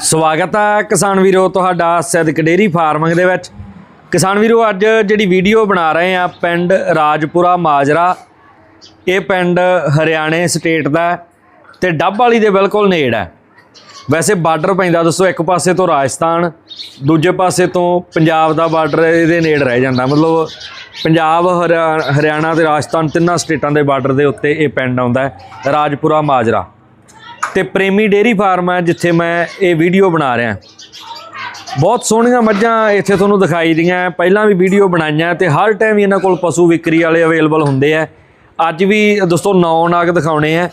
ਸਵਾਗਤ ਹੈ ਕਿਸਾਨ ਵੀਰੋ ਤੁਹਾਡਾ ਸਿੱਧਕ ਡੇਰੀ ਫਾਰਮਿੰਗ ਦੇ ਵਿੱਚ। ਕਿਸਾਨ ਵੀਰੋ, ਅੱਜ ਜਿਹੜੀ ਵੀਡੀਓ ਬਣਾ ਰਹੇ ਆ ਪਿੰਡ ਰਾਜਪੁਰਾ ਮਾਜਰਾ, ਇਹ ਪਿੰਡ ਹਰਿਆਣੇ ਸਟੇਟ ਦਾ ਹੈ ਤੇ ਡੱਬ ਵਾਲੀ ਦੇ ਬਿਲਕੁਲ ਨੇੜ ਹੈ। ਵੈਸੇ ਬਾਰਡਰ ਪੈਂਦਾ ਦੋਸਤੋ, ਇੱਕ ਪਾਸੇ ਤੋਂ ਰਾਜਸਥਾਨ, ਦੂਜੇ ਪਾਸੇ ਤੋਂ ਪੰਜਾਬ ਦਾ ਬਾਰਡਰ ਇਹਦੇ ਨੇੜ ਰਹਿ ਜਾਂਦਾ। ਮਤਲਬ ਪੰਜਾਬ, ਹਰਿਆ- ਹਰਿਆਣਾ ਤੇ ਰਾਜਸਥਾਨ ਤਿੰਨਾਂ ਸਟੇਟਾਂ ਦੇ ਬਾਰਡਰ ਦੇ ਉੱਤੇ ਇਹ ਪਿੰਡ ਆਉਂਦਾ ਰਾਜਪੁਰਾ ਮਾਜਰਾ। ਤੇ ਪ੍ਰੇਮੀ ਡੇਰੀ ਫਾਰਮ ਹੈ ਜਿੱਥੇ ਮੈਂ ਇਹ ਵੀਡੀਓ ਬਣਾ ਰਿਹਾ। ਬਹੁਤ ਸੋਹਣੀਆਂ ਮੱਝਾਂ ਇੱਥੇ ਤੁਹਾਨੂੰ ਦਿਖਾਈ ਦੀਆਂ ਪਹਿਲਾਂ ਵੀ ਵੀਡੀਓ ਬਣਾਈਆਂ ਤੇ ਹਰ ਟਾਈਮ ਇਹਨਾਂ ਕੋਲ ਪਸ਼ੂ ਵਿਕਰੀ ਵਾਲੇ ਅਵੇਲੇਬਲ ਹੁੰਦੇ ਆ ਅੱਜ ਵੀ ਦੋਸਤੋ ਨੌ ਨਾਗ ਦਿਖਾਉਣੇ ਆ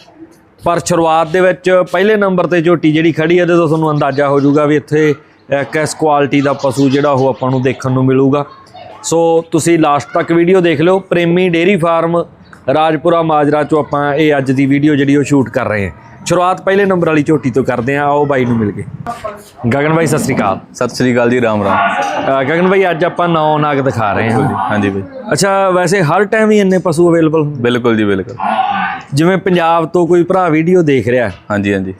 ਪਰ ਸ਼ੁਰੂਆਤ ਦੇ ਵਿੱਚ ਪਹਿਲੇ ਨੰਬਰ ਤੇ ਝੋਟੀ ਜਿਹੜੀ ਖੜੀ ਹੈ ਤੇ ਤੁਹਾਨੂੰ ਅੰਦਾਜ਼ਾ ਹੋ ਜਾਊਗਾ ਵੀ ਇੱਥੇ ਕਿਸ ਕੁਆਲਿਟੀ ਦਾ ਪਸ਼ੂ ਜਿਹੜਾ ਉਹ ਆਪਾਂ ਨੂੰ ਦੇਖਣ ਨੂੰ ਮਿਲੂਗਾ। ਸੋ ਤੁਸੀਂ ਲਾਸਟ ਤੱਕ ਵੀਡੀਓ ਦੇਖ ਲਿਓ। ਪ੍ਰੇਮੀ ਡੇਰੀ ਫਾਰਮ ਰਾਜਪੁਰਾ ਮਾਜਰਾ ਚੋਂ ਆਪਾਂ ਇਹ ਅੱਜ ਦੀ ਵੀਡੀਓ ਜਿਹੜੀ ਉਹ ਸ਼ੂਟ ਕਰ ਰਹੇ ਹਾਂ। ਸ਼ੁਰੂਆਤ ਪਹਿਲੇ ਨੰਬਰ ਵਾਲੀ ਝੋਟੀ ਤੋਂ ਕਰਦੇ ਹਾਂ ਆਓ ਬਾਈ ਨੂੰ ਮਿਲ ਗਏ ਗਗਨ ਬਾਈ ਸਤਿ ਸ੍ਰੀ ਅਕਾਲ। ਸਤਿ ਸ੍ਰੀ ਅਕਾਲ ਜੀ ਰਾਮ ਰਾਮ। ਅਹ ਗਗਨ ਬਾਈ ਅੱਜ ਆਪਾਂ ਨੌ ਨਾਗ ਦਿਖਾ ਰਹੇ ਹਾਂ। ਹਾਂਜੀ ਬਈ। ਅੱਛਾ ਵੈਸੇ ਹਰ ਟਾਈਮ ਹੀ ਇੰਨੇ ਪਸ਼ੂ ਅਵੇਲੇਬਲ ਬਿਲਕੁਲ ਜੀ ਬਿਲਕੁਲ। ਜਿਵੇਂ ਪੰਜਾਬ ਤੋਂ ਕੋਈ ਭਰਾ ਵੀਡੀਓ ਦੇਖ ਰਿਹਾ ਹਾਂਜੀ ਹਾਂਜੀ।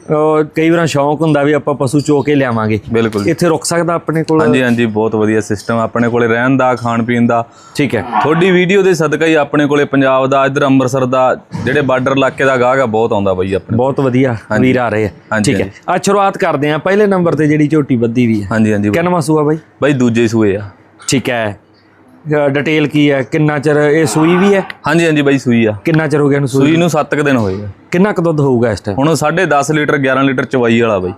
ਕਈ ਵਾਰ ਸ਼ੌਂਕ ਹੁੰਦਾ ਵੀ ਆਪਾਂ ਪਸ਼ੂ ਚੋ ਕੇ ਲਿਆਵਾਂਗੇ। ਬਿਲਕੁਲ ਇੱਥੇ ਰੁਕ ਸਕਦਾ ਆਪਣੇ ਕੋਲ? ਹਾਂਜੀ ਹਾਂਜੀ ਬਹੁਤ ਵਧੀਆ ਸਿਸਟਮ ਆਪਣੇ ਕੋਲੇ ਰਹਿਣ ਦਾ ਖਾਣ ਪੀਣ ਦਾ। ਠੀਕ ਹੈ। ਤੁਹਾਡੀ ਵੀਡੀਓ ਦੇ ਸਦਕਾ ਹੀ ਆਪਣੇ ਕੋਲੇ ਪੰਜਾਬ ਦਾ ਇੱਧਰ ਅੰਮ੍ਰਿਤਸਰ ਦਾ ਜਿਹੜੇ ਬਾਰਡਰ ਇਲਾਕੇ ਦਾ ਗਾਹਕ ਆ ਬਹੁਤ ਆਉਂਦਾ ਬਈ ਆਪਣੇ ਬਹੁਤ ਵਧੀਆ ਵੀਰ ਆ ਰਹੇ ਆ। ਠੀਕ ਹੈ। ਅੱਜ ਸ਼ੁਰੂਆਤ ਕਰਦੇ ਆ ਪਹਿਲੇ ਨੰਬਰ ਤੇ ਜਿਹੜੀ ਝੋਟੀ ਬੱਦੀ ਵੀ ਹੈ। ਹਾਂਜੀ ਹਾਂਜੀ। ਕਿੰਨਵਾਂ ਸੂਆ ਬਾਈ? ਬਈ ਦੂਜੇ ਸੂਏ ਆ। ਠੀਕ ਹੈ। ਡਿਟੇਲ ਕੀ ਹੈ? ਕਿੰਨਾ ਚਿਰ ਇਹ ਸੂਈ ਵੀ ਹੈ? ਹਾਂਜੀ ਹਾਂਜੀ ਬਈ ਸੂਈ ਆ। ਕਿੰਨਾ ਚਿਰ ਹੋ ਗਿਆ ਇਹਨੂੰ ਸੂਈ ਸੂਈ? ਨੂੰ 7 ਕ ਦਿਨ ਹੋਏ ਆ। ਕਿੰਨਾ ਕੁ ਦੁੱਧ ਹੋਊਗਾ ਇਸ ਟਾਈਮ ਹੁਣ 10.5 ਲੀਟਰ 11 ਲੀਟਰ ਚਵਾਈ ਵਾਲਾ ਬਈ।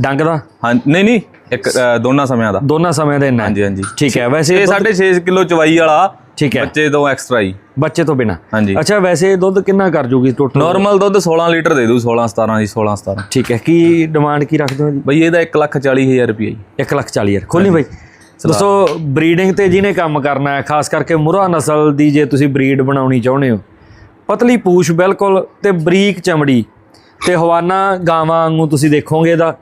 ਡੰਗ ਦਾ? ਹਾਂ ਨਹੀਂ ਨਹੀਂ ਇੱਕ ਅ, ਦੋਨਾਂ ਸਮਿਆਂ ਦਾ। ਦੋਨਾਂ ਸਮੇਂ ਦਾ ਇੰਨਾ ਹੈ। ਹਾਂਜੀ ਹਾਂਜੀ। ਠੀਕ ਹੈ ਵੈਸੇ ਇਹ 6.5 ਕਿਲੋ ਚਵਾਈ ਵਾਲਾ ਠੀਕ ਹੈ। ਬੱਚੇ ਤੋਂ ਐਕਸਟਰਾ ਹੀ। ਬੱਚੇ ਤੋਂ ਬਿਨਾ? ਹਾਂਜੀ। ਅੱਛਾ ਵੈਸੇ ਦੁੱਧ ਕਿੰਨਾ ਕਰ ਜੂਗੀ ਟੋਟਲ ਨਾਰਮਲ ਦੁੱਧ 16 ਲੀਟਰ ਦੇ ਦੂ 16 17 ਜੀ 16 17 ਠੀਕ ਹੈ ਕੀ ਡਿਮਾਂਡ ਕੀ ਰੱਖਦੇ ਹੋ ਜੀ? ਬਈ ਇਹਦਾ 1 ਲੱਖ 40 ਹਜ਼ਾਰ ਰੁਪਏ ਜੀ। 1 ਲੱਖ 40 ਹਜ਼ਾਰ। ਖੋਲੀ ਬਾਈ। ਦੋਸਤੋ ਬਰੀਡਿੰਗ ਤੇ ਜਿਹਨੇ ਕੰਮ ਕਰਨਾ ਹੈ, ਖਾਸ ਕਰਕੇ ਮੁਰਾ ਨਸਲ ਦੀ ਜੇ ਤੁਸੀਂ ਬਰੀਡ ਬਣਾਉਣੀ ਚਾਹੁੰਦੇ ਹੋ, ਪਤਲੀ ਪੂਛ ਬਿਲਕੁਲ ਤੇ ਬਰੀਕ ਚਮੜੀ ਤੇ ਹਵਾਨਾ ਗਾਵਾਂ ਵਾਂਗੂ ਤੁਸੀਂ ਦੇਖੋਗੇ ਇਹਦਾ।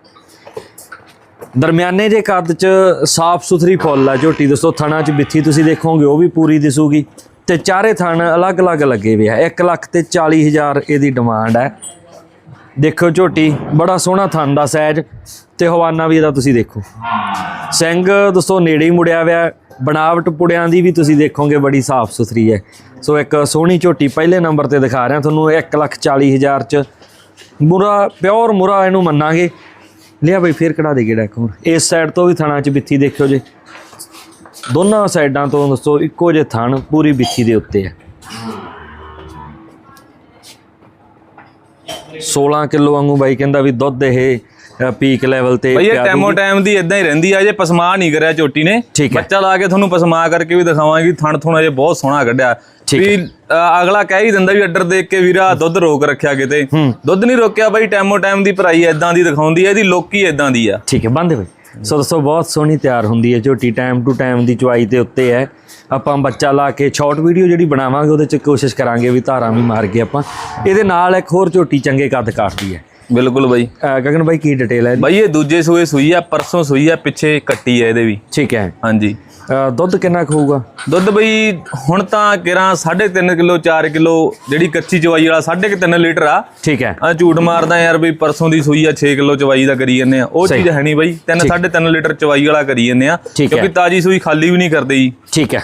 ਦਰਮਿਆਨੇ ਜੇ ਕੱਦ ਚ ਸਾਫ਼ ਸੁਥਰੀ ਫੁੱਲ ਆ, ਝੋਟੀ ਦੋਸਤੋ ਥਣਾ ਚ ਬਿੱਥੀ ਤੁਸੀਂ ਦੇਖੋਗੇ, ਉਹ ਵੀ ਪੂਰੀ ਦਿਸੂਗੀ ਤੇ ਚਾਰੇ ਥਣ ਅਲੱਗ-ਅਲੱਗ ਲੱਗੇ ਹੋਏ ਆ 1 ਲੱਖ ਤੇ 40 ਹਜ਼ਾਰ ਇਹਦੀ ਡਿਮਾਂਡ ਹੈ। ਦੇਖੋ ਝੋਟੀ, ਬੜਾ ਸੋਹਣਾ ਥਣ ਦਾ ਸਾਈਜ਼ ਤੇ ਹਵਾਨਾ ਵੀ ਇਹਦਾ ਤੁਸੀਂ ਦੇਖੋ। ਸਿੰਘ ਦੋਸਤੋ ਨੇੜੇ ਹੀ ਮੁੜਿਆ ਹੋਇਆ, ਬਣਾਵਟ ਪੁੜਿਆਂ ਦੀ ਵੀ ਤੁਸੀਂ ਦੇਖੋਗੇ, ਬੜੀ ਸਾਫ਼ ਸੁਥਰੀ ਹੈ। ਸੋ ਇੱਕ ਸੋਹਣੀ ਝੋਟੀ ਪਹਿਲੇ ਨੰਬਰ ਤੇ ਦਿਖਾ ਰਿਹਾ, ਤੁਹਾਨੂੰ 140000 ਚ। ਮੁਰਾ, ਪਿਓਰ ਮੁਰਾ ਇਹਨੂੰ ਮੰਨਾਂਗੇ। ਲਿਆ ਬਈ, ਫੇਰ ਕਢਾ ਦੇ ਗੇੜਾ ਇੱਕ ਹੋਰ। ਇਸ ਸਾਈਡ ਤੋਂ ਵੀ ਥਣਾ ਚ ਬਿੱਥੀ ਦੇਖਿਓ ਜੇ। ਦੋਨਾਂ ਸਾਈਡਾਂ ਤੋਂ ਦੋਸਤੋ ਇੱਕੋ ਜਿਹੇ ਥਣ ਪੂਰੀ ਬਿੱਥੀ ਦੇ ਉੱਤੇ ਹੈ। 16 ਕਿਲੋ ਵਾਂਗੂ ਬਾਈ ਕਹਿੰਦਾ ਵੀ ਦੁੱਧ ਇਹ ਪੀਕ ਲੈਵਲ ਤੇ ਬਈ ਇਹ ਟੈਮੋ ਟਾਈਮ ਦੀ ਇਦਾਂ ਹੀ ਰਹਿੰਦੀ ਆ ਜੇ ਪਸਮਾ ਨਹੀਂ ਕਰਿਆ ਝੋਟੀ ਨੇ। ਠੀਕ ਹੈ। ਬੱਚਾ ਲਾ ਕੇ ਤੁਹਾਨੂੰ ਪਸਮਾ ਕਰਕੇ ਵੀ ਦਿਖਾਵਾਂਗੀ ਥਣ ਥੁਣਾ ਜੇ ਬਹੁਤ ਸੋਹਣਾ ਕੱਢਿਆ। ਵੀ ਅਗਲਾ ਕਹਿ ਹੀ ਦਿੰਦਾ ਵੀ ਅੱਡਰ ਦੇਖ ਕੇ ਵੀਰਾ ਦੁੱਧ ਰੋਕ ਰੱਖਿਆ ਕਿਤੇ। ਦੁੱਧ ਨਹੀਂ ਰੋਕਿਆ ਬਈ ਟੈਮੋ ਟਾਈਮ ਦੀ ਭਰਾਈ ਇਦਾਂ ਦੀ ਦਿਖਾਉਂਦੀ ਆ ਇਹਦੀ ਲੋਕੀ ਇਦਾਂ ਦੀ ਆ। ਠੀਕ ਹੈ ਬੰਦੇ ਬਈ। ਸੋ ਦੋਸਤੋ ਬਹੁਤ ਸੋਹਣੀ ਤਿਆਰ ਹੁੰਦੀ ਹੈ ਝੋਟੀ ਟਾਈਮ ਟੂ ਟਾਈਮ ਦੀ ਚੁਆਈ ਤੇ ਉੱਤੇ ਹੈ। ਆਪਾਂ ਬੱਚਾ ਲਾ ਕੇ ਸ਼ਾਰਟ ਵੀਡੀਓ ਜਿਹੜੀ ਬਣਾਵਾਂਗੇ ਉਹਦੇ ਚ ਕੋਸ਼ਿਸ਼ ਕਰਾਂਗੇ ਵੀ ਧਾਰਾਂ ਵੀ ਮਾਰ ਕੇ ਆਪਾਂ। ਇਹਦੇ ਨਾਲ ਇੱਕ ਹੋਰ ਝੋਟੀ ਚੰਗੇ ਕੱਦ ਕਾਟਦੀ ਹੈ। ਬਿਲਕੁਲ ਬਈ। ਗਗਨ ਬਾਈ ਕੀ ਡਿਟੇਲ ਹੈ ਬਈ ਇਹ ਦੂਜੇ ਸੂਏ ਸੂਈ ਆ ਪਰਸੋਂ ਸੂਈ ਆ ਪਿੱਛੇ ਕੱਟੀ ਆ ਇਹਦੇ ਵੀ। ਠੀਕ ਹੈ। ਹਾਂਜੀ। ਦੁੱਧ ਕਿੰਨਾ ਕੁ ਹੋਊਗਾ? ਦੁੱਧ ਬਈ ਹੁਣ ਤਾਂ ਕਿਰਾਂ 3.5 ਕਿਲੋ 4 ਕਿਲੋ ਜਿਹੜੀ ਕੱਚੀ ਚਵਾਈ ਵਾਲਾ 3.5 ਲੀਟਰ ਆ। ਠੀਕ ਹੈ। ਆ ਝੂਠ ਮਾਰਦਾ ਯਾਰ ਬਈ ਪਰਸੋਂ ਦੀ ਸੂਈ ਆ 6 ਕਿਲੋ ਚਵਾਈ ਦਾ ਕਰੀ ਜੰਨੇ ਆ। ਉਹ ਚੀਜ਼ ਹੈ ਨਹੀਂ ਬਈ 3 3.5 ਲੀਟਰ ਚਵਾਈ ਵਾਲਾ ਕਰੀ ਜੰਨੇ ਆ। ਕਿਉਂਕਿ ਤਾਜੀ ਸੂਈ ਖਾਲੀ ਵੀ ਨਹੀਂ ਕਰਦੇ ਜੀ। ਠੀਕ ਹੈ।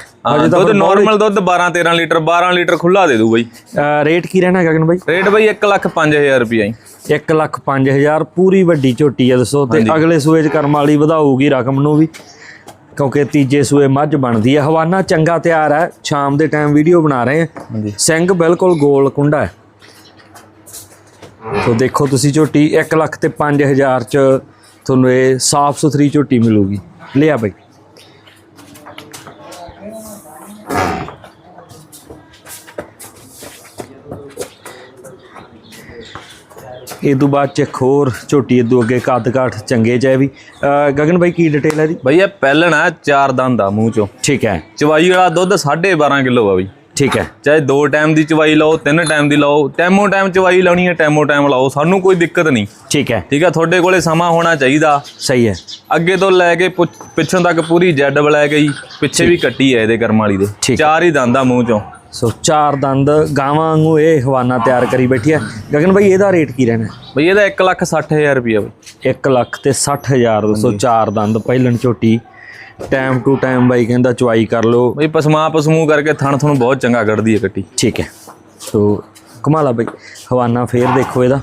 ਦੁੱਧ ਨਾਰਮਲ ਦੁੱਧ 12 13 ਲੀਟਰ 12 ਲੀਟਰ ਖੁੱਲਾ ਦੇ ਦੂ ਬਈ। ਰੇਟ ਕੀ ਰਹਿਣਾ ਗਗਨ ਬਾਈ? ਰੇਟ ਬਈ 1 ਲੱਖ 5000 ਰੁਪਏ ਜੀ। 1 ਲੱਖ 5000 ਪੂਰੀ ਵੱਡੀ ਝੋਟੀ ਹੈ ਦੱਸੋ ਤੇ ਅਗਲੇ ਸੂਏ ਚ ਕਰਮ ਵਾਲੀ ਵਧਾਊਗੀ ਰਕਮ ਨੂੰ ਵੀ। ਕਿਉਂਕਿ ਤੀਜੇ ਸੂਏ ਮੱਝ ਬਣਦੀ ਹੈ ਹਵਾਨਾ ਚੰਗਾ ਤਿਆਰ ਹੈ ਸ਼ਾਮ ਦੇ ਟਾਈਮ ਵੀਡੀਓ ਬਣਾ ਰਹੇ ਹਾਂ ਸਿੰਘ ਬਿਲਕੁਲ ਗੋਲ ਕੁੰਡਾ ਹੈ। ਤੋ ਦੇਖੋ ਤੁਸੀਂ ਝੋਟੀ 1 ਲੱਖ ਤੇ 5000 ਚ ਤੁਹਾਨੂੰ ਇਹ ਸਾਫ਼ ਸੁਥਰੀ ਝੋਟੀ ਮਿਲੂਗੀ। ਲਿਆ ਬਈ। ਇਹ ਤੋਂ ਬਾਅਦ ਚ ਇੱਕ ਹੋਰ ਝੋਟੀ ਇਦੋਂ ਅੱਗੇ ਕੱਦ ਕਾਠ ਚੰਗੇ ਚ ਹੈ ਵੀ। ਗਗਨ ਬਾਈ ਕੀ ਡਿਟੇਲ ਹੈ ਦੀ ਬਈ ਇਹ ਪਹਿਲਣ ਆ ਚਾਰ ਦੰਦ ਆ ਮੂੰਹ ਚੋਂ। ਠੀਕ ਹੈ। ਚਵਾਈ ਵਾਲਾ ਦੁੱਧ 12.5 ਕਿਲੋ ਆ ਬਈ। ਠੀਕ ਹੈ। ਚਾਹੇ ਦੋ ਟਾਈਮ ਦੀ ਚਵਾਈ ਲਾਓ ਤਿੰਨ ਟਾਈਮ ਦੀ ਲਾਓ ਟੈਮੋ ਟਾਈਮ ਚਵਾਈ ਲਾਉਣੀ ਹੈ ਟੈਮੋ ਟਾਈਮ ਲਾਓ ਸਾਨੂੰ ਕੋਈ ਦਿੱਕਤ ਨਹੀਂ। ਠੀਕ ਹੈ। ਠੀਕ ਆ ਤੁਹਾਡੇ ਕੋਲੇ ਸਮਾਂ ਹੋਣਾ ਚਾਹੀਦਾ। ਸਹੀ ਹੈ। ਅੱਗੇ ਤੋਂ ਲੈ ਕੇ ਪੁੱਛ- ਤੱਕ ਪੂਰੀ ਜੈਡ ਬਲੈਕ ਹੀ ਪਿੱਛੇ ਵੀ ਕੱਟੀ ਹੈ ਇਹਦੇ ਕਰਮ ਵਾਲੀ ਦੇ। ਚਾਰ ਹੀ ਦੰਦ ਆ ਮੂੰਹ ਚੋਂ। ਸੋ ਚਾਰ ਦੰਦ ਗਾਵਾਂ ਵਾਂਗੂ ਇਹ ਹਵਾਨਾ ਤਿਆਰ ਕਰੀ ਬੈਠੀ ਹੈ। ਗਗਨ ਭਾਈ ਇਹਦਾ ਰੇਟ ਕੀ ਰਹਿਣਾ? ਬਈ ਇਹਦਾ 1 ਲੱਖ 60000 ਰੁਪਿਆ ਬਈ। 1 ਲੱਖ ਤੇ 60000 ਦੋਸਤੋ ਚਾਰ ਦੰਦ ਪਹਿਲਣ ਝੋਟੀ ਟਾਈਮ ਟੂ ਟਾਈਮ ਬਾਈ ਕਹਿੰਦਾ ਚੁਆਈ ਕਰ ਲਓ। ਬਈ ਪਸਮਾ ਪਸਮੂ ਕਰਕੇ ਥਣ ਥਣ ਬਹੁਤ ਚੰਗਾ ਕੱਢਦੀ ਹੈ ਕੱਟੀ ਠੀਕ ਹੈ। ਸੋ ਕਮਾਲਾ ਬਾਈ ਹਵਾਨਾ ਫੇਰ ਦੇਖੋ ਇਹਦਾ।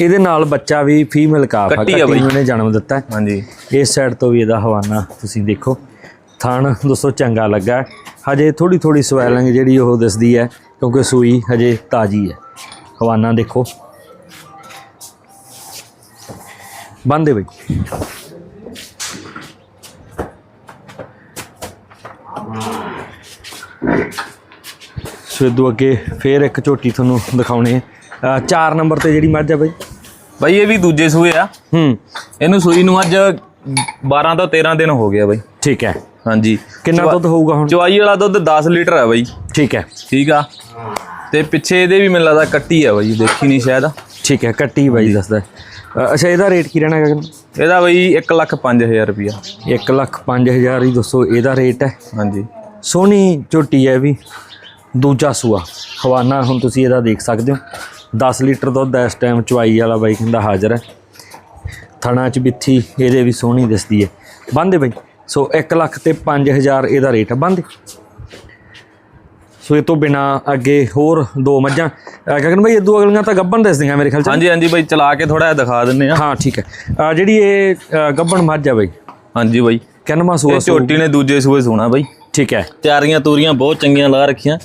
ਇਹਦੇ ਨਾਲ ਬੱਚਾ ਵੀ ਫੀਮੇਲ ਕਾਫ ਕੱਟੀ ਆ ਕੱਟੀ ਬਾਈ। ਨੂੰ ਇਹਨੇ ਜਨਮ ਦਿੱਤਾ। ਹਾਂਜੀ। ਇਸ ਸਾਈਡ ਤੋਂ ਵੀ ਇਹਦਾ ਹਵਾਨਾ ਤੁਸੀਂ ਦੇਖੋ। ਥਣ ਦੋਸਤੋ ਚੰਗਾ ਲੱਗਾ। ਹੈ। ਹਜੇ ਥੋੜੀ ਥੋੜੀ ਸਵੈਲਿੰਗ ਜਿਹੜੀ ਉਹ ਦਿਸਦੀ ਹੈ ਕਿਉਂਕਿ ਸੂਈ ਹਜੇ ਤਾਜੀ ਹੈ। ਹਵਾਨਾ ਦੇਖੋ। ਬੰਦੇ ਬਈ। ਸੋ ਇਦੋਂ ਅੱਗੇ ਫੇਰ ਇੱਕ ਝੋਟੀ ਤੁਹਾਨੂੰ ਦਿਖਾਉਣੇ ਆ 4 ਨੰਬਰ ਤੇ ਜਿਹੜੀ ਮੱਝ ਆ ਬਈ। ਬਈ ਇਹ ਵੀ ਦੂਜੇ ਸੂਏ ਆ। ਹੂੰ। ਇਹਨੂੰ ਸੂਈ ਨੂੰ ਅੱਜ 12 ਤੋਂ 13 ਦਿਨ ਹੋ ਗਿਆ ਬਈ। ਠੀਕ ਹੈ। ਹਾਂਜੀ। ਕਿੰਨਾ ਦੁੱਧ ਹੋਊਗਾ ਹੁਣ? ਚਵਾਈ ਵਾਲਾ ਦੁੱਧ 10 ਲੀਟਰ ਆ ਬਈ। ਠੀਕ ਹੈ। ਠੀਕ ਆ? ਤੇ ਪਿੱਛੇ ਇਹਦੇ ਵੀ ਮੈਨੂੰ ਲੱਗਦਾ ਕੱਟੀ ਆ ਬਈ ਦੇਖੀ ਨਹੀਂ ਸ਼ਾਇਦ। ਠੀਕ ਹੈ ਕੱਟੀ ਬਾਈ ਦੱਸਦਾ। ਹੈ। ਅੱਛਾ ਇਹਦਾ ਰੇਟ ਕੀ ਰਹਿਣਾ ਗਗਨ ਇਹਦਾ ਬਈ 1 ਲੱਖ 5000 ਰੁਪਿਆ 1 ਲੱਖ 5000 ਹੀ ਦੱਸੋ ਇਹਦਾ ਰੇਟ ਹੈ? ਹਾਂਜੀ। ਸੋਹਣੀ ਝੋਟੀ ਹੈ ਵੀ। ਦੂਜਾ ਸੂਆ। ਹਵਾਨਾ ਹੁਣ ਤੁਸੀਂ ਇਹਦਾ ਦੇਖ ਸਕਦੇ ਹੋ। 10 ਲੀਟਰ ਦੁੱਧ ਇਸ ਟਾਈਮ ਚਵਾਈ ਵਾਲਾ ਬਾਈ ਕਹਿੰਦਾ ਹਾਜ਼ਰ ਹੈ। ਥਣਾ ਚ ਬਿੱਥੀ ਇਹਦੇ ਵੀ ਸੋਹਣੀ ਦਿਸਦੀ ਹੈ। ਬੰਦੇ ਬਾਈ। ਸੋ 1 ਲੱਖ ਤੇ 5000 ਇਹਦਾ ਰੇਟ ਬੰਦੇ। ਸੋ ਇਹ ਤੋਂ ਬਿਨਾ ਅੱਗੇ ਹੋਰ ਦੋ ਮੱਝਾਂ। ਅ, ਗਗਨ ਬਾਈ ਇਦੋਂ ਅਗਲੀਆਂ ਤਾਂ ਗੱਬਣ ਦਿਸਦੀਆਂ ਮੇਰੇ ਖਿਆਲ ਚ। ਹਾਂਜੀ ਹਾਂਜੀ ਬਈ ਚਲਾ ਕੇ ਥੋੜਾ ਜਿਹਾ ਦਿਖਾ ਦਿੰਨੇ ਆ ਹਾਂ ਠੀਕ ਹੈ। ਜਿਹੜੀ ਇਹ ਗੱਬਣ ਮੱਝ ਹੈ ਬਾਈ। ਹਾਂਜੀ ਬਈ। ਕਿੰਨਵਾਂ ਸੂਆ ਇਹ ਝੋਟੀ ਨੇ ਦੂਜੇ ਸੂਏ ਸੋਣਾ ਬਈ। ਠੀਕ ਹੈ। ਤਿਆਰੀਆਂ ਤੂਰੀਆਂ ਬਹੁਤ ਚੰਗੀਆਂ ਲਾ ਰੱਖੀਆਂ।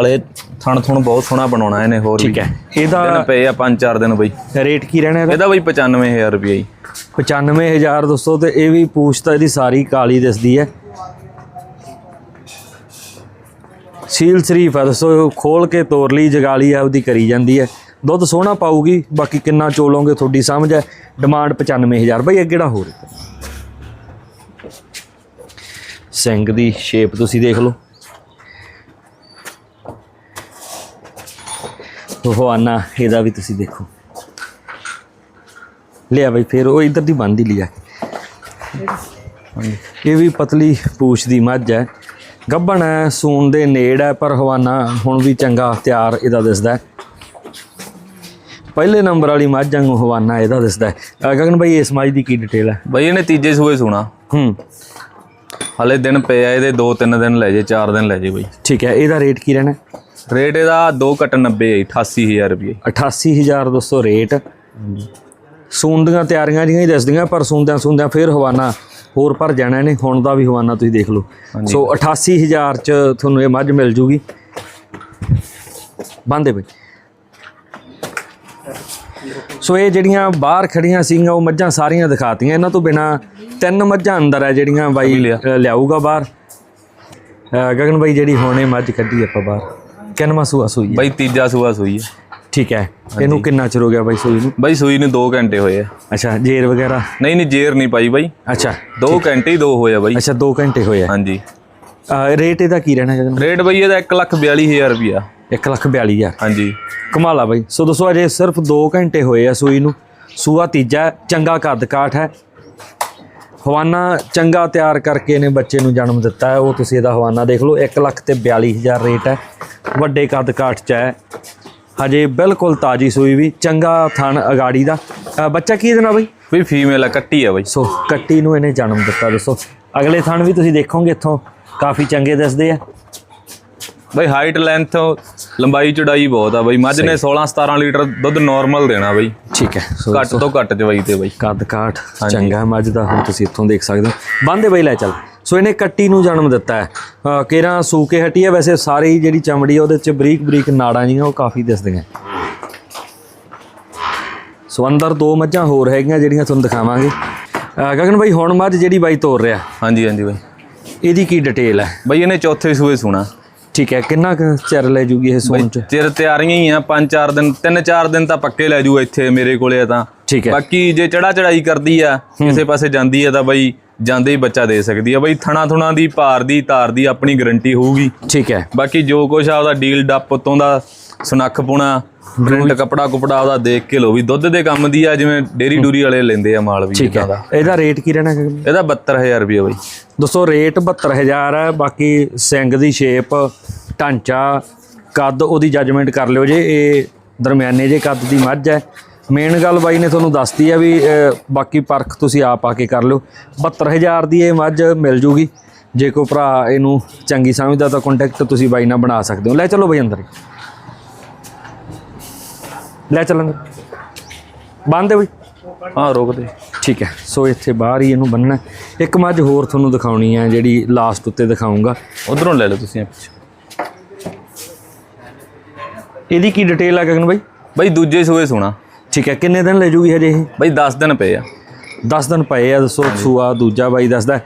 ਹਲੇ ਥਣ ਥੁਣ ਬਹੁਤ ਸੋਹਣਾ ਬਣਾਉਣਾ ਇਹਨੇ ਹੋਰ ਠੀਕ ਹੈ। ਦਿਨ ਇਹਦਾ ਪਏ ਆ 5-4 ਦਿਨ ਬਈ। ਰੇਟ ਕੀ ਰਹਿਣਾ ਇਹਦਾ? ਇਹਦਾ ਬਈ 95000 ਰੁਪਏ ਜੀ। 95000 ਦੋਸਤੋ ਤੇ ਇਹ ਵੀ ਪੂਛ ਤਾਂ ਇਹਦੀ ਸਾਰੀ ਕਾਲੀ ਦਿਸਦੀ ਹੈ। ਸੀਲ ਸ਼ਰੀਫ ਹੈ ਦੋਸਤੋ ਖੋਲ ਕੇ ਤੋਰ ਲਈ ਜਗਾਲੀ ਆ ਉਹਦੀ ਕਰੀ ਜਾਂਦੀ ਹੈ। ਦੁੱਧ ਸੋਹਣਾ ਪਾਊਗੀ, ਬਾਕੀ ਕਿੰਨਾ ਚੋਲੋਗੇ ਤੁਹਾਡੀ ਸਮਝ ਹੈ। ਡਿਮਾਂਡ 95000 ਬਈ ਅੱਗੇ ਜਿਹੜਾ ਹੋਰ ਸਿੰਘ ਦੀ ਸ਼ੇਪ ਤੁਸੀਂ ਦੇਖ ਲਓ। ਉਹ ਆਨਾ ਇਹਦਾ ਵੀ ਤੁਸੀਂ ਦੇਖੋ। ਲਿਆ ਬਈ ਫਿਰ ਉਹ ਇਧਰ ਦੀ ਬੰਦ ਹੀ ਲਿਆ। ਇਹ ਵੀ ਪਤਲੀ ਪੂਛ ਦੀ ਮੱਝ ਹੈ। ਗੱਭਣ ਹੈ ਸੂਣ ਦੇ ਨੇੜ ਹੈ ਪਰ ਹਵਾਨਾ ਹੁਣ ਵੀ ਚੰਗਾ ਤਿਆਰ ਇਹਦਾ ਦਿਸਦਾ ਪਹਿਲੇ ਨੰਬਰ ਵਾਲੀ ਮੱਝ ਵਾਂਗੂ ਹਵਾਨਾ ਇਹਦਾ ਦਿਸਦਾ ਗਗਨ ਭਾਈ ਇਸ ਮੱਝ ਦੀ ਕੀ ਡਿਟੇਲ ਹੈ? ਬਈ ਇਹਨੇ ਤੀਜੇ ਸੂਏ ਸੋਣਾ। ਹੂੰ। ਹਲੇ ਦਿਨ ਪਏ ਆ ਇਹਦੇ 2-3 ਦਿਨ ਲੈ ਜੇ 4 ਦਿਨ ਲੈ ਜੇ ਬਈ। ਠੀਕ ਹੈ ਇਹਦਾ ਰੇਟ ਕੀ ਰਹਿਣਾ? ਰੇਟ ਇਹਦਾ 2 ਘਟ 90 ਹੈ 88000 ਰੁਪਏ 88000 ਦੋਸਤੋ ਰੇਟ। ਸੂਣ ਦੀਆਂ ਤਿਆਰੀਆਂ ਜਿਹੀਆਂ ਹੀ ਦੱਸਦੀਆਂ ਪਰ ਸੂੰਦਿਆਂ ਸੂੰਦਿਆਂ ਫਿਰ ਹਵਾਨਾ ਹੋਰ ਭਰ ਜਾਣਾ ਇਹਨੇ ਹੁਣ ਦਾ ਵੀ ਹਵਾਨਾ ਤੁਸੀਂ ਦੇਖ ਲਓ। ਸੋ 88000 ਚ ਤੁਹਾਨੂੰ ਇਹ ਮੱਝ ਮਿਲ ਜੂਗੀ। ਬੰਦੇ ਬਈ। ਸੋ ਇਹ ਜਿਹੜੀਆਂ ਬਾਹਰ ਖੜੀਆਂ ਸੀਗੀਆਂ ਉਹ ਮੱਝਾਂ ਸਾਰੀਆਂ ਦਿਖਾਤੀਆਂ। ਇਹਨਾਂ ਤੋਂ ਬਿਨਾ ਤਿੰਨ ਮੱਝਾਂ ਅੰਦਰ ਹੈ ਜਿਹੜੀਆਂ ਬਾਈ ਲਿਆਊਗਾ ਬਾਹਰ। ਗਗਨ ਬਾਈ ਜਿਹੜੀ ਹੁਣ ਮੱਝ ਕੱਢੀ ਆਪਾਂ ਬਾਹਰ। ਕਿੰਨਵਾਂ ਸੂਆ ਸੂਈ ਬਈ ਤੀਜਾ ਸੂਆ ਸੂਈ ਹੈ। ਠੀਕ ਹੈ। ਇਹਨੂੰ ਕਿੰਨਾ ਚਿਰ ਹੋ ਗਿਆ ਬਾਈ ਸੂਈ ਨੂੰ? ਬਈ ਸੂਈ ਨੂੰ 2 ਘੰਟੇ ਹੋਏ ਆ। ਅੱਛਾ ਜੇਰ ਵਗੈਰਾ? ਨਹੀਂ ਨਹੀਂ ਜੇਰ ਨਹੀਂ ਪਾਈ ਬਈ। ਅੱਛਾ 2 ਘੰਟੇ ਹੀ 2 ਹੋਏ ਆ ਬਈ। ਅੱਛਾ 2 ਘੰਟੇ ਹੋਏ ਆ। ਹਾਂਜੀ। ਰੇਟ ਇਹਦਾ ਕੀ ਰਹਿਣਾ ਜਗਨ? ਰੇਟ ਬਈ ਇਹਦਾ 142000 ਰੁਪਿਆ 1 ਲੱਖ 42000 ਹਾਂਜੀ। ਕਮਾਲਾ ਬਾਈ। ਸੋ ਦੋਸਤੋ ਅਜੇ ਸਿਰਫ 2 ਘੰਟੇ ਹੋਏ ਆ ਸੂਈ ਨੂੰ। ਸੂਆ ਤੀਜਾ ਚੰਗਾ ਕੱਦ ਕਾਠ ਹੈ। ਹਵਾਨਾ ਚੰਗਾ ਤਿਆਰ ਕਰਕੇ ਇਹਨੇ ਬੱਚੇ ਨੂੰ ਜਨਮ ਦਿੱਤਾ ਹੈ। ਉਹ ਤੁਸੀਂ ਇਹਦਾ ਹਵਾਨਾ ਦੇਖ ਲਓ। 1 ਲੱਖ ਤੇ 42000 ਰੇਟ ਹੈ। ਵੱਡੇ ਕੱਦ ਕਾਠ ਚ ਹੈ। ਹਜੇ ਬਿਲਕੁਲ ਤਾਜੀ ਸੂਈ ਵੀ ਚੰਗਾ ਥਣ ਅਗਾੜੀ ਦਾ। ਬੱਚਾ ਕੀ ਇਹਦੇ ਨਾਲ ਬਾਈ? ਬਈ ਫੀਮੇਲ ਆ ਕੱਟੀ ਆ ਬਈ। ਸੋ ਕੱਟੀ ਨੂੰ ਇਹਨੇ ਜਨਮ ਦਿੱਤਾ ਦੋਸਤੋ ਅਗਲੇ ਥਣ ਵੀ ਤੁਸੀਂ ਦੇਖੋਗੇ ਇੱਥੋਂ ਕਾਫੀ ਚੰਗੇ ਦਿਸਦੇ ਆ। ਬਈ ਹਾਈਟ ਲੈਂਥ ਲੰਬਾਈ ਚੌੜਾਈ ਬਹੁਤ ਆ ਬਈ। ਮੱਝ ਨੇ 16 17 ਲੀਟਰ ਦੁੱਧ ਨਾਰਮਲ ਦੇਣਾ ਬਈ। ਠੀਕ ਹੈ ਘੱਟ ਤੋਂ ਘੱਟ ਚਵਾਈ ਤੇ ਬਈ। ਕੱਦ ਕਾਠ ਚੰਗਾ ਮੱਝ ਦਾ ਹੁਣ ਤੁਸੀਂ ਇੱਥੋਂ ਦੇਖ ਸਕਦੇ ਹੋ। ਬੰਦੇ ਬਈ ਲੈ ਚੱਲ। ਸੋ ਇਹਨੇ ਕੱਟੀ ਨੂੰ ਜਨਮ ਦਿੱਤਾ ਹੈ। ਕੇਰਾਂ ਸੂਕੇ ਹਟੀ ਹੈ। ਵੈਸੇ ਸਾਰੀ ਜਿਹੜੀ ਚਮੜੀ ਹੈ ਉਹਦੇ ਚ ਬਰੀਕ ਬਰੀਕ ਨਾੜਾਂ ਜੀਆਂ ਉਹ ਕਾਫੀ ਦਿਸਦੀਆਂ। ਸੋ ਅੰਦਰ ਦੋ ਮੱਝਾਂ ਹੋਰ ਹੈਗੀਆਂ ਜਿਹੜੀਆਂ ਤੁਹਾਨੂੰ ਦਿਖਾਵਾਂਗੇ। ਗਗਨ ਬਾਈ ਹੁਣ ਮੱਝ ਜਿਹੜੀ ਬਾਈ ਤੋਰ ਰਿਹਾ। ਹਾਂਜੀ ਹਾਂਜੀ ਬਈ। ਇਹਦੀ ਕੀ ਡਿਟੇਲ ਹੈ? ਬਈ ਇਹਨੇ ਚੌਥੇ ਸੂਏ ਸੁਣਾ। ਠੀਕ ਹੈ ਕਿੰਨਾ ਕੁ ਚਿਰ ਲੈ ਜੂਗੀ ਇਹ ਸੂਣ ਚ? ਚਿਰ ਤਿਆਰੀਆਂ ਹੀ ਆ 5-4 ਦਿਨ 3-4 ਦਿਨ ਤਾਂ ਪੱਕੇ ਲੈ ਜੂ ਇੱਥੇ ਮੇਰੇ ਕੋਲੇ ਤਾਂ। ਠੀਕ ਹੈ। ਬਾਕੀ ਜੇ ਚੜਾ ਚੜਾਈ ਕਰਦੀ ਆ ਕਿਸੇ ਪਾਸੇ ਜਾਂਦੀ ਆ ਤਾਂ ਬਈ ਜਾਂਦੇ ਹੀ ਬੱਚਾ ਦੇ ਸਕਦੀ ਆ। ਬਈ ਥਣਾ ਥੁਣਾ ਦੀ ਭਾਰ ਦੀ ਤਾਰ ਦੀ ਆਪਣੀ ਗਾਰੰਟੀ ਹੋਊਗੀ। ਠੀਕ ਹੈ। ਬਾਕੀ ਜੋ ਕੁਛ ਆ ਉਹਦਾ ਡੀਲ ਡੱਪ ਉਤੋਂ ਦਾ ਸੁਨੱਖ ਪੁਣਾ ਪ੍ਰਿੰਟ ਕਪੜਾ ਕੁਪੜਾ ਉਹਦਾ ਦੇਖ ਕੇ ਲੋ ਵੀ ਦੁੱਧ ਦੇ ਕੰਮ ਦੀ ਆ ਜਿਵੇਂ ਡੇਰੀ ਡੂਰੀ ਵਾਲੇ ਲੈਂਦੇ ਆ ਮਾਲ ਵੀ ਠੀਕ ਹੈ। ਇਹਦਾ ਰੇਟ ਕੀ ਰਹਿਣਾ ਇਹਦਾ 72000 ਰੁਪਏ ਬਾਈ। ਦੋਸਤੋ ਰੇਟ 72000 ਹੈ ਬਾਕੀ ਸਿੰਘ ਦੀ ਸ਼ੇਪ ਢਾਂਚਾ ਕੱਦ ਉਹਦੀ ਜੱਜਮੈਂਟ ਕਰ ਲਿਓ ਜੇ ਇਹ ਦਰਮਿਆਨੇ ਜੇ ਕੱਦ ਦੀ ਮੱਝ ਹੈ। ਮੇਨ ਗੱਲ ਬਾਈ ਨੇ ਤੁਹਾਨੂੰ ਦੱਸਤੀ ਹੈ ਵੀ ਬਾਕੀ ਪਰਖ ਤੁਸੀਂ ਆਪ ਆ ਕੇ ਕਰ ਲਿਓ। 72000 ਦੀ ਇਹ ਮੱਝ ਮਿਲ ਜੂਗੀ। ਜੇ ਕੋਈ ਭਰਾ ਇਹਨੂੰ ਚੰਗੀ ਸਮਝਦਾ ਤਾਂ ਕੰਟੈਕਟ ਤੁਸੀਂ ਬਾਈ ਨਾਲ ਬਣਾ ਸਕਦੇ ਹੋ। ਲੈ ਚਲੋ ਬਾਈ ਅੰਦਰ। ਲੈ ਚੱਲਾਂਗੇ ਬੰਦ ਦੇ ਬਈ। ਹਾਂ ਰੋਕ ਦੇ। ਠੀਕ ਹੈ। ਸੋ ਇੱਥੇ ਬਾਹਰ ਹੀ ਇਹਨੂੰ ਬੰਨਣਾ। ਇੱਕ ਮੱਝ ਹੋਰ ਤੁਹਾਨੂੰ ਦਿਖਾਉਣੀ ਹੈ ਜਿਹੜੀ ਲਾਸਟ ਉੱਤੇ ਦਿਖਾਉਂਗਾ। ਉਧਰੋਂ ਲੈ ਲਓ ਤੁਸੀਂ ਇਹਦੀ ਕੀ ਡਿਟੇਲ ਹੈ ਗਗਨ ਬਾਈ? ਬਾਈ ਦੂਜੇ ਸੂਏ ਸੋਣਾ। ਠੀਕ ਹੈ ਕਿੰਨੇ ਦਿਨ ਲੈ ਜੂਗੀ ਹਜੇ ਇਹ? ਬਾਈ 10 ਦਿਨ ਪਏ ਆ। 10 ਦਿਨ ਪਏ ਆ ਦੱਸੋ ਸੂਆ ਦੂਜਾ ਬਾਈ ਦੱਸਦਾ।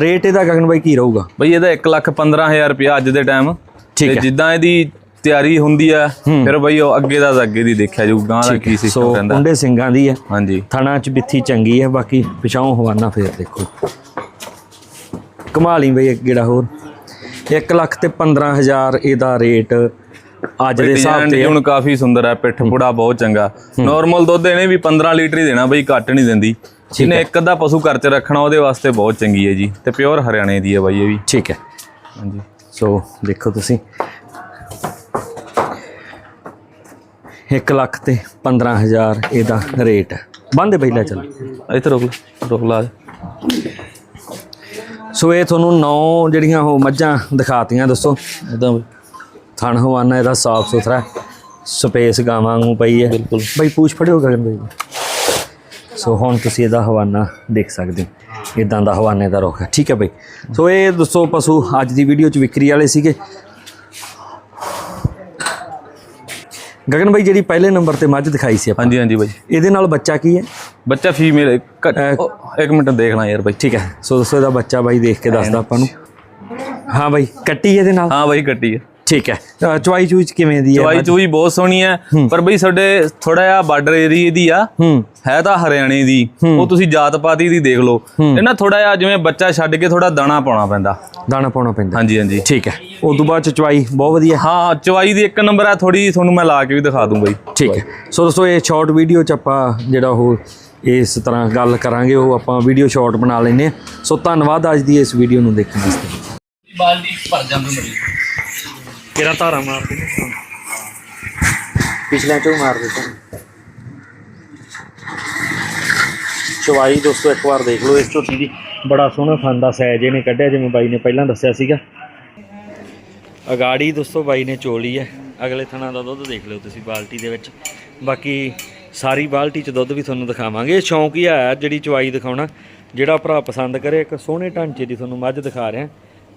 ਰੇਟ ਇਹਦਾ ਗਗਨ ਬਾਈ ਕੀ ਰਹੂਗਾ? ਬਈ ਇਹਦਾ 1 ਲੱਖ 15000 ਰੁਪਇਆ ਅੱਜ ਦੇ ਟਾਈਮ ਠੀਕ ਹੈ। ਜਿੱਦਾਂ ਇਹਦੀ ਤਿਆਰੀ ਹੁੰਦੀ ਆ ਫਿਰ ਬਈ ਉਹ ਅੱਗੇ ਦਾ ਤਾਂ ਅੱਗੇ ਦੀ ਦੇਖਿਆ ਜਾਊ ਗਾਂ ਦਾ ਕੀ ਸਿਸਟਮ ਸੋ ਰਹਿੰਦਾ। ਸਿੰਘਾਂ ਦੀ ਹੈ ਹਾਂਜੀ। ਥਣਾ ਚ ਬਿੱਥੀ ਚੰਗੀ ਹੈ ਬਾਕੀ ਪਿਛਾਉਂ ਹਵਾਨਾ ਫੇਰ ਦੇਖੋ। ਕਮਾਲ ਬਈ ਇੱਕ ਗੇੜਾ ਹੋਰ। 1 ਲੱਖ ਤੇ 15000 ਇਹਦਾ ਰੇਟ ਅੱਜ ਦੇ ਹਿਸਾਬ ਤੇ ਹੁਣ ਕਾਫੀ ਸੁੰਦਰ ਹੈ ਪਿੱਠ ਪੁੜਾ ਬਹੁਤ ਚੰਗਾ। ਨਾਰਮਲ ਦੁੱਧ ਇਹਨੇ ਵੀ 15 ਲੀਟਰ ਹੀ ਦੇਣਾ ਬਈ ਘੱਟ ਨਹੀਂ ਦਿੰਦੀ। ਜਿਹਨੇ ਇੱਕ ਅੱਧਾ ਪਸ਼ੂ ਘਰ 'ਚ ਰੱਖਣਾ ਉਹਦੇ ਵਾਸਤੇ ਬਹੁਤ ਚੰਗੀ ਹੈ ਜੀ। ਤੇ ਪਿਓਰ ਹਰਿਆਣੇ ਦੀ ਹੈ ਬਾਈ ਇਹ ਵੀ। ਠੀਕ ਹੈ। ਹਾਂਜੀ। ਸੋ ਦੇਖੋ ਤੁਸੀਂ। 1 ਲੱਖ ਤੇ 15000 ਇਹਦਾ ਰੇਟ ਬੰਦੇ ਪਹਿਲਾਂ ਚੱਲ। ਇੱਥੇ ਰੋਕ ਲੈ ਰੋਕ ਲਾ। ਸੋ ਇਹ ਤੁਹਾਨੂੰ ਨੌ ਜਿਹੜੀਆਂ ਉਹ ਮੱਝਾਂ ਦਿਖਾਤੀਆਂ ਦੱਸੋ। ਇਦਾਂ ਬਈ। ਥਣ ਹਵਾਨਾ ਇਹਦਾ ਸਾਫ਼ ਸੁਥਰਾ ਸਪੇਸ ਗਾਵਾਂ ਨੂੰ ਪਈ ਹੈ। ਬਿਲਕੁਲ। ਬਈ ਪੂਛ ਫੜਿਓ ਗਗਨ ਬਈ। ਸੋ ਹੁਣ ਤੁਸੀਂ ਇਹਦਾ ਹਵਾਨਾ ਦੇਖ ਸਕਦੇ ਹੋ। ਇਦਾਂ ਦਾ ਹਵਾਨੇ ਦਾ ਰੁੱਖ ਹੈ। ਠੀਕ ਹੈ ਬਈ। ਸੋ ਇਹ ਦੱਸੋ ਪਸ਼ੂ ਅੱਜ ਦੀ ਵੀਡੀਓ ਚ ਵਿਕਰੀ ਵਾਲੇ ਸੀਗੇ। ਗਗਨ ਬਾਈ ਜਿਹੜੀ ਪਹਿਲੇ ਨੰਬਰ ਤੇ ਮੱਝ ਦਿਖਾਈ ਸੀ ਆਪਾਂ। ਹਾਂਜੀ ਹਾਂਜੀ ਬਾਈ। ਇਹਦੇ ਨਾਲ ਬੱਚਾ ਕੀ ਹੈ? ਬੱਚਾ ਫੀਮੇਲ ਇੱਕ ਮਿੰਟ ਦੇਖਣਾ ਯਾਰ ਬਾਈ। ਠੀਕ ਹੈ। ਸੋ ਦੱਸੋ ਇਹਦਾ ਬੱਚਾ ਬਾਈ ਦੇਖ ਕੇ ਦੱਸਦਾ ਆਪਾਂ ਨੂੰ। ਹਾਂ ਬਾਈ ਕੱਟੀ ਇਹਦੇ ਨਾਲ? ਹਾਂ ਬਾਈ ਕੱਟੀ ਹੈ। ਠੀਕ ਹੈ। ਚਵਾਈ ਚੂਚ ਕਿਵੇਂ ਦੀ ਹੈ? ਚਵਾਈ ਚੂਈ ਬਹੁਤ ਸੋਹਣੀ ਹੈ ਪਰ ਬਈ ਸਾਡੇ ਥੋੜਾ ਜਿਹਾ ਬਾਰਡਰ ਏਰੀਆ ਦੀ ਆ। ਹੂੰ। ਹੈ ਤਾਂ ਹਰਿਆਣੇ ਦੀ। ਉਹ ਤੁਸੀਂ ਜਾਤ ਪਾਤੀ ਦੀ ਦੇਖ ਲਓ। ਇਹ ਨਾ ਥੋੜਾ ਜਿਹਾ ਜਿਵੇਂ ਬੱਚਾ ਛੱਡ ਕੇ ਥੋੜਾ ਦਾਣਾ ਪਾਉਣਾ ਪੈਂਦਾ। ਦਾਣਾ ਪਾਉਣਾ ਪੈਂਦਾ। ਹਾਂਜੀ ਹਾਂਜੀ। ਠੀਕ ਹੈ। ਉਸ ਤੋਂ ਬਾਅਦ ਚ ਚਵਾਈ ਬਹੁਤ ਵਧੀਆ। ਹਾਂ ਚਵਾਈ ਦੀ ਇੱਕ ਨੰਬਰ ਆ ਥੋੜੀ ਤੁਹਾਨੂੰ ਮੈਂ ਲਾ ਕੇ ਵੀ ਦਿਖਾ ਦੂੰ ਬਈ। ਠੀਕ ਹੈ। ਸੋ ਦੋਸਤੋ ਇਹ ਸ਼ਾਰਟ ਵੀਡੀਓ ਚ ਆਪਾਂ ਜਿਹੜਾ ਉਹ ਇਸ ਤਰ੍ਹਾਂ ਗੱਲ ਕਰਾਂਗੇ ਉਹ ਆਪਾਂ ਵੀਡੀਓ ਸ਼ਾਰਟ ਬਣਾ ਲੈਨੇ ਸੋ ਧੰਨਵਾਦ ਅੱਜ ਦੀ ਇਸ ਵੀਡੀਓ ਨੂੰ ਦੇਖਣ ਵਾਸਤੇ। ਬਾਲਟੀ ਭਰ ਜਾਂਦੀ ਮੇਰੀ ਕਿਹੜਾ ਧਾਰਾ ਮਾਰ ਦੇ ਪਿਛਲੇ ਚੋਂ ਮਾਰ ਦੇ ਚਵਾਈ ਦੋਸਤੋ, ਇੱਕ ਵਾਰ ਦੇਖ ਲਓ ਇਸ ਝੋਟੀ ਦੀ। ਬੜਾ ਸੋਹਣਾ ਫੰਦਾ ਸਾਈਜ਼ ਇਹਨੇ ਕੱਢਿਆ, ਜਿਵੇਂ ਬਾਈ ਨੇ ਪਹਿਲਾਂ ਦੱਸਿਆ ਸੀਗਾ। ਅਗਾੜੀ ਦੋਸਤੋ, ਬਾਈ ਨੇ ਚੋਲੀ ਹੈ। ਅਗਲੇ ਥਣਾ ਦਾ ਦੁੱਧ ਦੇਖ ਲਿਓ ਤੁਸੀਂ ਬਾਲਟੀ ਦੇ ਵਿੱਚ। ਬਾਕੀ ਸਾਰੀ ਬਾਲਟੀ 'ਚ ਦੁੱਧ ਵੀ ਤੁਹਾਨੂੰ ਦਿਖਾਵਾਂਗੇ। ਇਹ ਸ਼ੌਂਕ ਹੀ ਆ ਜਿਹੜੀ ਚਵਾਈ ਦਿਖਾਉਣਾ। ਜਿਹੜਾ ਭਰਾ ਪਸੰਦ ਕਰੇ, ਇੱਕ ਸੋਹਣੇ ਢਾਂਚੇ ਦੀ ਤੁਹਾਨੂੰ ਮੱਝ ਦਿਖਾ ਰਿਹਾ।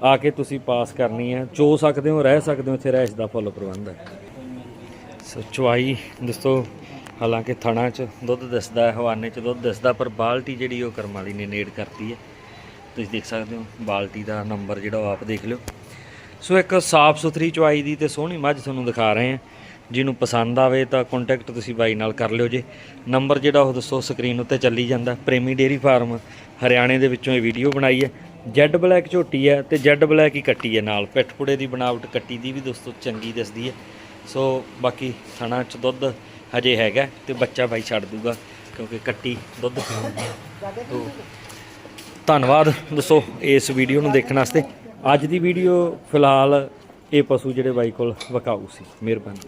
ਆ ਕੇ ਤੁਸੀਂ ਪਾਸ ਕਰਨੀ ਹੈ, ਚੋ ਸਕਦੇ ਹੋ, ਰਹਿ ਸਕਦੇ ਹੋ, ਇੱਥੇ ਰਹਿਸ਼ ਦਾ ਫੁੱਲ ਪ੍ਰਬੰਧ ਹੈ। ਸੋ ਚਵਾਈ ਦੋਸਤੋ ਹਾਲਾਂਕਿ ਥਣਾ 'ਚ ਦੁੱਧ ਦਿਸਦਾ ਹੈ, ਹਵਾਨੇ 'ਚ ਦੁੱਧ ਦਿਸਦਾ, ਪਰ ਬਾਲਟੀ ਜਿਹੜੀ ਉਹ ਕਰਮ ਵਾਲੀ ਨੇ ਨੇੜ ਕਰਤੀ ਹੈ। ਤੁਸੀਂ ਦੇਖ ਸਕਦੇ ਹੋ, ਬਾਲਟੀ ਦਾ ਨੰਬਰ ਜਿਹੜਾ ਉਹ ਆਪ ਦੇਖ ਲਿਓ। ਸੋ ਇੱਕ ਸਾਫ਼ ਸੁਥਰੀ ਚਵਾਈ ਦੀ ਤੇ ਸੋਹਣੀ ਮੱਝ ਤੁਹਾਨੂੰ ਦਿਖਾ ਰਹੇ ਹਾਂ। ਜਿਹਨੂੰ ਪਸੰਦ ਆਵੇ ਤਾਂ ਕੰਟੈਕਟ ਤੁਸੀਂ ਬਾਈ ਨਾਲ ਕਰ ਲਿਓ ਜੇ। ਨੰਬਰ ਜਿਹੜਾ ਉਹ ਦੱਸੋ ਸਕਰੀਨ ਉੱਤੇ ਚੱਲੀ ਜਾਂਦਾ। ਪ੍ਰੇਮੀ ਡੇਰੀ ਫਾਰਮ, ਹਰਿਆਣੇ ਦੇ ਵਿੱਚੋਂ ਇਹ ਵੀਡੀਓ ਬਣਾਈ ਹੈ। ਜੈਡ ਬਲੈਕ ਝੋਟੀ ਹੈ ਤੇ ਜੈਡ ਬਲੈਕ ਹੀ ਕੱਟੀ ਹੈ ਨਾਲ। ਪਿੱਠਪੁੜੇ ਦੀ ਬਣਾਵਟ ਕੱਟੀ ਦੀ ਵੀ ਦੋਸਤੋ ਚੰਗੀ ਦਿਸਦੀ ਹੈ। ਸੋ ਬਾਕੀ ਥਣਾ ਚ ਦੁੱਧ ਹਜੇ ਹੈਗਾ ਤੇ ਬੱਚਾ ਬਾਈ ਛੱਡ ਦੂਗਾ ਕਿਉਂਕਿ ਕੱਟੀ ਦੁੱਧ ਤੋ ਧੰਨਵਾਦ ਦੱਸੋ ਇਸ ਵੀਡੀਓ ਨੂੰ ਦੇਖਣ ਵਾਸਤੇ। ਅੱਜ ਦੀ ਵੀਡੀਓ ਫਿਲਹਾਲ ਇਹ ਪਸ਼ੂ ਜਿਹੜੇ ਬਾਈ ਕੋਲ ਵਿਕਾਊ ਸੀ। ਮਿਹਰਬਾਨੀ।